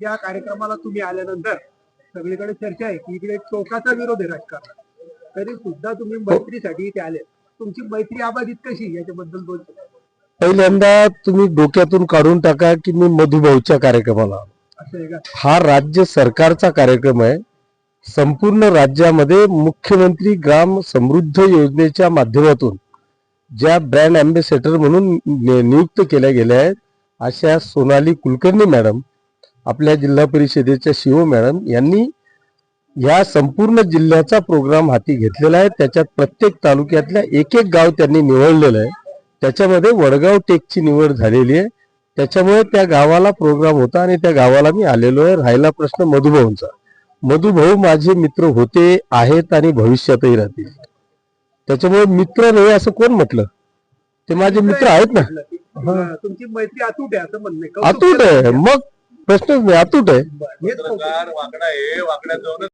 या कार्यक्रमाला तुम्ही आल्यानंतर सगळीकडे चर्चा आहे की इकडे टोकाचा विरोध आहे राजकारण तरी सुद्धा तुम्ही मैत्रीसाठी इथे आले. तुमची मैत्री अबाधित कशी याच्याबद्दल शब्द. पहिल्यांदा तुम्ही डोक्यातून काढून टाका की मी मधुभाऊच्या कार्यक्रमाला हा राज्य सरकारचा कार्यक्रम आहे. संपूर्ण राज्यामध्ये मुख्यमंत्री ग्राम समृद्ध योजनेच्या माध्यमातून ज्या ब्रँड अँबेसेडर म्हणून नियुक्त केल्या गेल्या आहेत अशा सोनाली कुलकर्णी मॅडम आपल्या जिल्हा परिषदेच्या शिव मॅडम यांनी या संपूर्ण जिल्ह्याचा प्रोग्राम हाती घेतलेला आहे. त्याच्यात प्रत्येक तालुक्यातल्या एक एक गाव त्यांनी निवडलेलं आहे. त्याच्यामध्ये वडगाव टेकची निवड झालेली आहे. त्याच्यामुळे त्या गावाला प्रोग्राम होता आणि त्या गावाला मी आलेलो आहे. राहिला प्रश्न मधुभाऊंचा. मधुभाऊ माझे मित्र होते आहेत आणि भविष्यातही राहतील. त्याच्यामुळे मित्र नाही असं कोण म्हटलं? ते माझे मित्र आहेत ना. हा, तुमची मैत्री अतूट आहे असं म्हणणं अतूट आहे. मग प्रश्नच नाही अतूट आहे. वाकडा आहे वाकड्यात जाऊन